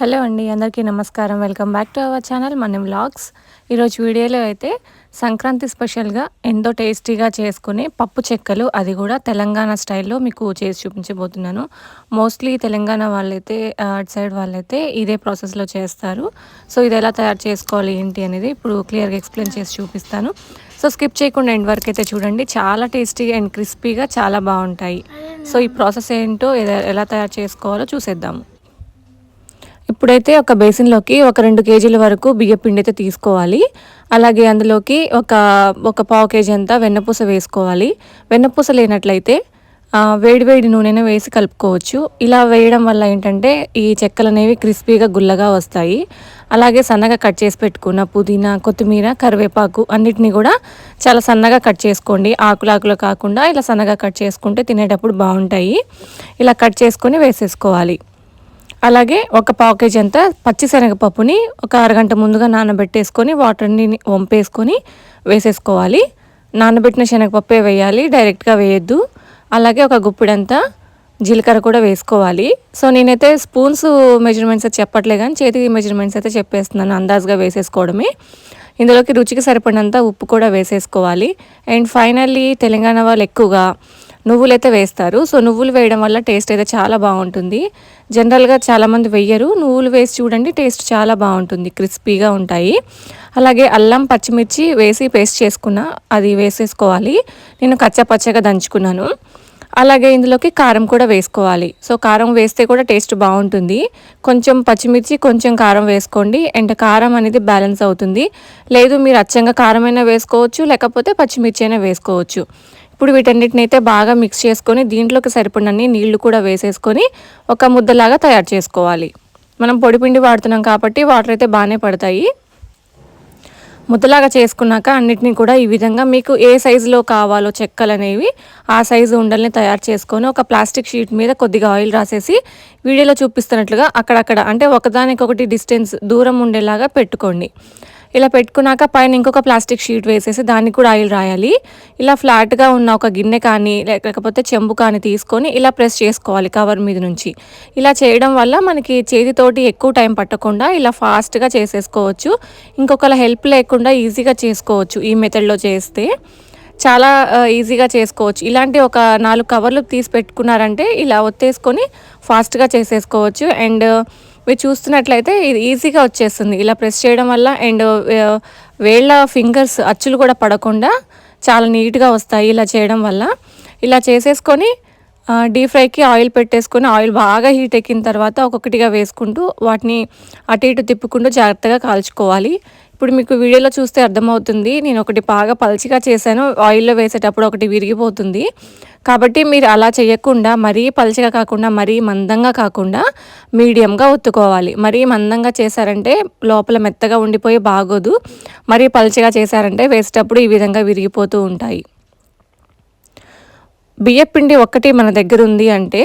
Hello అండి అందరికీ నమస్కారం. Welcome back to our channel మన వ్లాగ్స్. ఈరోజు వీడియోలో అయితే సంక్రాంతి స్పెషల్గా ఎంతో టేస్టీగా చేసుకునే పప్పు చెక్కలు అది కూడా తెలంగాణ స్టైల్లో మీకు చేసి చూపించబోతున్నాను. మోస్ట్లీ తెలంగాణ వాళ్ళైతే అటు సైడ్ వాళ్ళైతే ఇదే ప్రాసెస్లో చేస్తారు. సో ఇది ఎలా తయారు చేసుకోవాలి ఏంటి అనేది ఇప్పుడు క్లియర్గా ఎక్స్ప్లెయిన్ చేసి చూపిస్తాను. సో స్కిప్ చేయకుండా ఎండ్ వరకు అయితే చూడండి. చాలా టేస్టీగా అండ్ క్రిస్పీగా చాలా బాగుంటాయి. సో ఈ ప్రాసెస్ ఏంటో ఎలా తయారు చేసుకోవాలో చూసేద్దాము. ఇప్పుడైతే ఒక బేసిన్లోకి ఒక రెండు కేజీల వరకు బియ్య పిండి అయితే తీసుకోవాలి. అలాగే అందులోకి ఒక ఒక పావు కేజీ అంతా వెన్నపూస వేసుకోవాలి. వెన్నపూస లేనట్లయితే వేడివేడి నూనెను వేసి కలుపుకోవచ్చు. ఇలా వేయడం వల్ల ఏంటంటే ఈ చెక్కలు అనేవి క్రిస్పీగా గుల్లగా వస్తాయి. అలాగే సన్నగా కట్ చేసి పెట్టుకున్న పుదీనా కొత్తిమీర కరివేపాకు అన్నిటిని కూడా చాలా సన్నగా కట్ చేసుకోండి. ఆకులు ఆకులు కాకుండా ఇలా సన్నగా కట్ చేసుకుంటే తినేటప్పుడు బాగుంటాయి. ఇలా కట్ చేసుకొని వేసేసుకోవాలి. అలాగే ఒక పావు కేజీ అంత పచ్చిశనగపప్పుని ఒక అరగంట ముందుగా నానబెట్టేసుకొని వాటర్ని వంపేసుకొని వేసేసుకోవాలి. నానబెట్టిన శనగపప్పే వేయాలి డైరెక్ట్గా వేయద్దు. అలాగే ఒక గుప్పిడంతా జీలకర్ర కూడా వేసుకోవాలి. సో నేనైతే స్పూన్స్ మెజర్మెంట్స్ అయితే చెప్పట్లే కానీ చేతి మెజర్మెంట్స్ అయితే చెప్పేస్తున్నాను అందాజుగా వేసేసుకోవడమే. ఇందులోకి రుచికి సరిపడినంత ఉప్పు కూడా వేసేసుకోవాలి. అండ్ ఫైనల్లీ తెలంగాణ వాళ్ళు ఎక్కువగా నువ్వులు అయితే వేస్తారు. సో నువ్వులు వేయడం వల్ల టేస్ట్ అయితే చాలా బాగుంటుంది. జనరల్గా చాలామంది వెయ్యరు నువ్వులు వేసి చూడండి టేస్ట్ చాలా బాగుంటుంది. క్రిస్పీగా ఉంటాయి. అలాగే అల్లం పచ్చిమిర్చి వేసి పేస్ట్ చేసుకున్న అది వేసేసుకోవాలి. నేను కచ్చపచ్చగా దంచుకున్నాను. అలాగే ఇందులోకి కారం కూడా వేసుకోవాలి. సో కారం వేస్తే కూడా టేస్ట్ బాగుంటుంది. కొంచెం పచ్చిమిర్చి కొంచెం కారం వేసుకోండి. అండ్ కారం అనేది బ్యాలెన్స్ అవుతుంది. లేదు మీరు అచ్చంగా కారమైనా వేసుకోవచ్చు లేకపోతే పచ్చిమిర్చి అయినా వేసుకోవచ్చు. ఇప్పుడు వీటన్నిటిని అయితే బాగా మిక్స్ చేసుకొని దీంట్లోకి సరిపడినన్ని నీళ్ళు కూడా వేసేసుకొని ఒక ముద్దలాగా తయారు చేసుకోవాలి. మనం పొడిపిండి వాడుతున్నాం కాబట్టి వాటర్ అయితే బాగానే పడతాయి. ముద్దలాగా చేసుకున్నాక అన్నిటినీ కూడా ఈ విధంగా మీకు ఏ సైజులో కావాలో చెక్కలు అనేవి ఆ సైజు ఉండల్ని తయారు చేసుకొని ఒక ప్లాస్టిక్ షీట్ మీద కొద్దిగా ఆయిల్ రాసేసి వీడియోలో చూపిస్తున్నట్లుగా అక్కడక్కడ అంటే ఒకదానికొకటి డిస్టెన్స్ దూరం ఉండేలాగా పెట్టుకోండి. ఇలా పెట్టుకున్నాక పైన ఇంకొక ప్లాస్టిక్ షీట్ వేసేసి దానికి కూడా ఆయిల్ రాయాలి. ఇలా ఫ్లాట్గా ఉన్న ఒక గిన్నె కానీ లేకపోతే చెంబు కానీ తీసుకొని ఇలా ప్రెస్ చేసుకోవాలి కవర్ మీద నుంచి. ఇలా చేయడం వల్ల మనకి చేతితోటి ఎక్కువ టైం పట్టకుండా ఇలా ఫాస్ట్గా చేసేసుకోవచ్చు. ఇంకొకలా హెల్ప్ లేకుండా ఈజీగా చేసుకోవచ్చు ఈ మెథడ్లో చేస్తే. చాలా ఈజీగా చేసుకోవచ్చు. ఇలాంటి ఒక నాలుగు కవర్లు తీసి పెట్టుకున్నారంటే ఇలా ఒత్తేసుకొని ఫాస్ట్గా చేసేసుకోవచ్చు. అండ్ మీరు చూస్తున్నట్లయితే ఇది ఈజీగా వచ్చేస్తుంది. ఇలా ప్రెస్ చేయడం వల్ల అండ్ వేళ్ళ ఫింగర్స్ అచ్చులు కూడా పడకుండా చాలా నీట్గా వస్తాయి ఇలా చేయడం వల్ల. ఇలా చేసేసుకొని డీప్ ఫ్రైకి ఆయిల్ పెట్టేసుకొని ఆయిల్ బాగా హీట్ ఎక్కిన తర్వాత ఒక్కొక్కటిగా వేసుకుంటూ వాటిని అటు ఇటు తిప్పుకుంటూ జాగ్రత్తగా కాల్చుకోవాలి. ఇప్పుడు మీకు వీడియోలో చూస్తే అర్థమవుతుంది. నేను ఒకటి బాగా పల్చిగా చేశాను. ఆయిల్లో వేసేటప్పుడు ఒకటి విరిగిపోతుంది. కాబట్టి మీరు అలా చేయకుండా మరీ పలుచగా కాకుండా మరీ మందంగా కాకుండా మీడియంగా ఒత్తుకోవాలి. మరీ మందంగా చేశారంటే లోపల మెత్తగా ఉండిపోయి బాగోదు. మరీ పలుచగా చేశారంటే వేసేటప్పుడు ఈ విధంగా విరిగిపోతూ ఉంటాయి. బియ్యపిండి ఒక్కటి మన దగ్గర ఉంది అంటే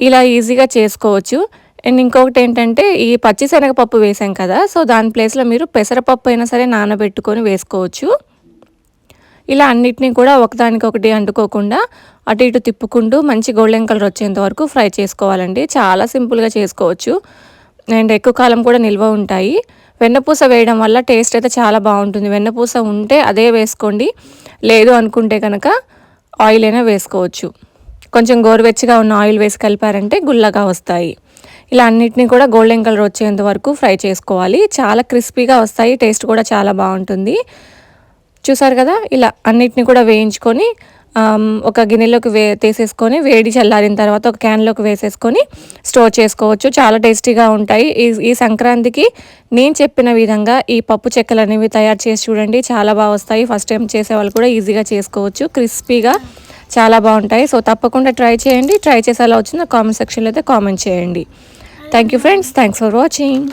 ఇలా ఈజీగా చేసుకోవచ్చు. అండ్ ఇంకొకటి ఏంటంటే ఈ పచ్చిశనగపప్పు వేసాం కదా సో దాని ప్లేస్లో మీరు పెసరపప్పు అయినా సరే నానబెట్టుకొని వేసుకోవచ్చు. ఇలా అన్నిటినీ కూడా ఒకదానికొకటి అంటుకోకుండా అటు ఇటు తిప్పుకుంటూ మంచి గోల్డెన్ కలర్ వచ్చేంత వరకు ఫ్రై చేసుకోవాలండి. చాలా సింపుల్గా చేసుకోవచ్చు. అండ్ ఎక్కువ కాలం కూడా నిల్వ ఉంటాయి. వెన్నపూస వేయడం వల్ల టేస్ట్ అయితే చాలా బాగుంటుంది. వెన్నపూస ఉంటే అదే వేసుకోండి. లేదు అనుకుంటే కనుక ఆయిల్ అయినా వేసుకోవచ్చు. కొంచెం గోరువెచ్చగా ఉన్న ఆయిల్ వేసి కలిపారంటే గుల్లగా వస్తాయి. ఇలా అన్నిటినీ కూడా గోల్డెన్ కలర్ వచ్చేంత వరకు ఫ్రై చేసుకోవాలి. చాలా క్రిస్పీగా వస్తాయి. టేస్ట్ కూడా చాలా బాగుంటుంది. చూసారు కదా? ఇలా అన్నిటిని కూడా వేయించుకొని ఒక గిన్నెలోకి వే తీసేసుకొని వేడి చల్లారిన తర్వాత ఒక క్యాన్లోకి వేసేసుకొని స్టోర్ చేసుకోవచ్చు. చాలా టేస్టీగా ఉంటాయి. ఈ ఈ సంక్రాంతికి నేను చెప్పిన విధంగా ఈ పప్పు చెక్కలు అనేవి తయారు చేసి చూడండి. చాలా బాగా వస్తాయి. ఫస్ట్ టైం చేసే వాళ్ళు కూడా ఈజీగా చేసుకోవచ్చు. క్రిస్పీగా చాలా బాగుంటాయి. సో తప్పకుండా ట్రై చేయండి. ట్రై చేసేలా వచ్చిందో కామెంట్ సెక్షన్లో అయితే కామెంట్ చేయండి. Thank you friends thanks for watching